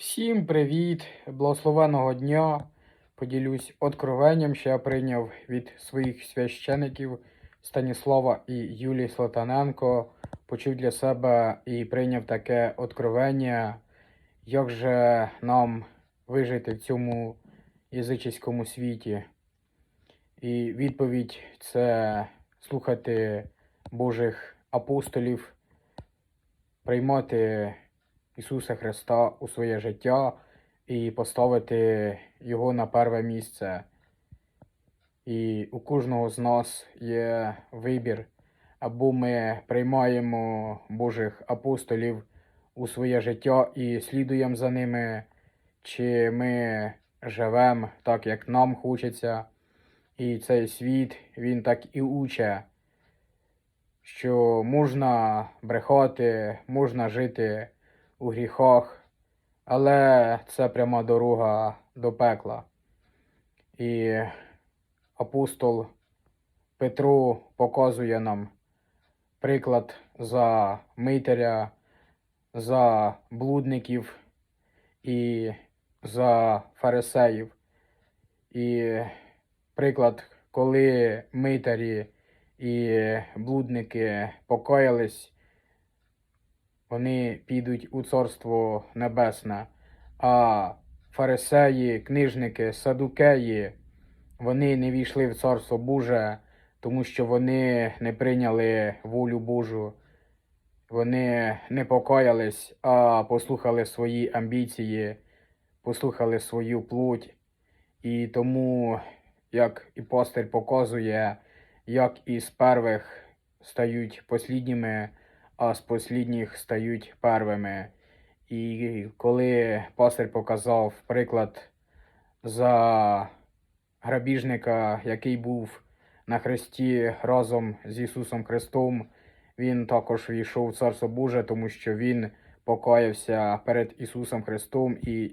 Всім привіт! Благословеного дня! Поділюсь откровенням, що я прийняв від своїх священиків Станіслава і Юлії Слотаненко. Почув для себе і прийняв таке откровення, як же нам вижити в цьому язичському світі. І відповідь це слухати Божих апостолів, приймати Ісуса Христа у своє життя і поставити Його на перше місце. І у кожного з нас є вибір, або ми приймаємо Божих апостолів у своє життя і слідуємо за ними, чи ми живемо так, як нам хочеться. І цей світ, він так і уче, що можна брехати, можна жити у гріхах, але це пряма дорога до пекла. І апостол Петро показує нам приклад за митаря, за блудників і за фарисеїв. І приклад, коли митарі і блудники покаялись, вони підуть у Царство Небесне, а фарисеї, книжники, садукеї, вони не війшли в Царство Боже, тому що вони не прийняли волю Божу. Вони не покаялись, а послухали свої амбіції, послухали свою плоть. І тому, як і пастир показує, як із первих стають послідніми, а з послідніх стають первими. І коли пастир показав приклад за грабіжника, який був на хресті разом з Ісусом Христом, він також війшов в Царство Боже, тому що він покаявся перед Ісусом Христом і